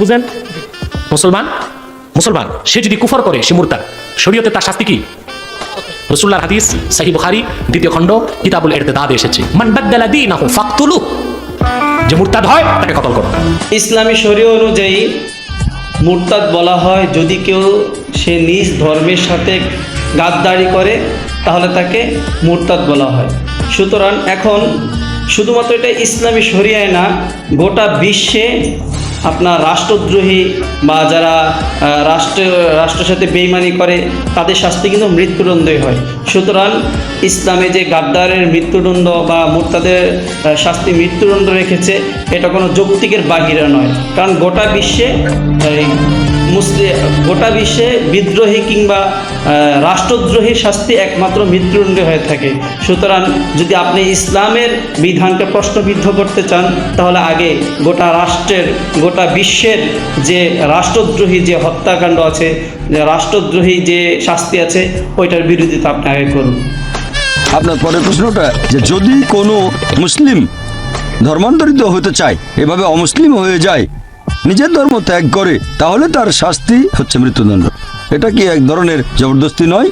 বুঝেন? মুসলমান? মুসলমান, সে যদি কুফর করে, সে মুরতাদ। শরীয়তে তার শাস্তি কি? রসুল্লাহর হাদিস সাহি বুখারি, দ্বিতীয় খণ্ড, কিতাবুল এরতেদাদ এসেছে। মান বাদ্দালা দীনাহু ফাকতুলু যে মুরতাদ হয়, তাকে কতল করো। ইসলামী শরীয় অনুযায়ী মুরতাদ বলা হয়, যদি কেউ সে নিজ ধর্মের সাথে গাদ্দারি করে, তাহলে তাকে মুরতাদ বলা হয়। সুতরাং এখন শুধুমাত্র এটা ইসলামী শরিয়ায় না, গোটা বিশ্বে আপনার রাষ্ট্রদ্রোহী বা যারা রাষ্ট্র, রাষ্ট্রের সাথে বেইমানি করে, তাদের শাস্তি কিন্তু মৃত্যুদণ্ডই হয়। সুতরাং ইসলামে যে গাদ্দারের মৃত্যুদণ্ড বা মুরতাদের শাস্তি মৃত্যুদণ্ড রেখেছে, এটা কোনো যৌক্তিকের বাহিরে নয়। কারণ গোটা বিশ্বে মুসলিম গোটা বিশ্বে বিদ্রোহী কিংবা আহ, রাষ্ট্রদ্রোহীর শাস্তি একমাত্র মৃত্যুদণ্ডে হয়ে থাকে। সুতরাং যদি আপনি ইসলামের বিধানকে প্রশ্নবিদ্ধ করতে চান তাহলে আগে গোটা রাষ্ট্রের গোটা বিশ্বের যে রাষ্ট্রদ্রোহী যে হত্যাকাণ্ড আছে রাষ্ট্রদ্রোহী যে শাস্তি আছে ওইটার বিরোধিতা আপনি আগে করুন। আপনার পরের প্রশ্নটা যে যদি কোনো মুসলিম ধর্মান্তরিত হতে চায় এভাবে অমুসলিম হয়ে যায় নিজের ধর্ম ত্যাগ করে, তাহলে তার শাস্তি হচ্ছে মৃত্যুদণ্ড। এটা কি এক ধরনের জবরদস্তি নয়?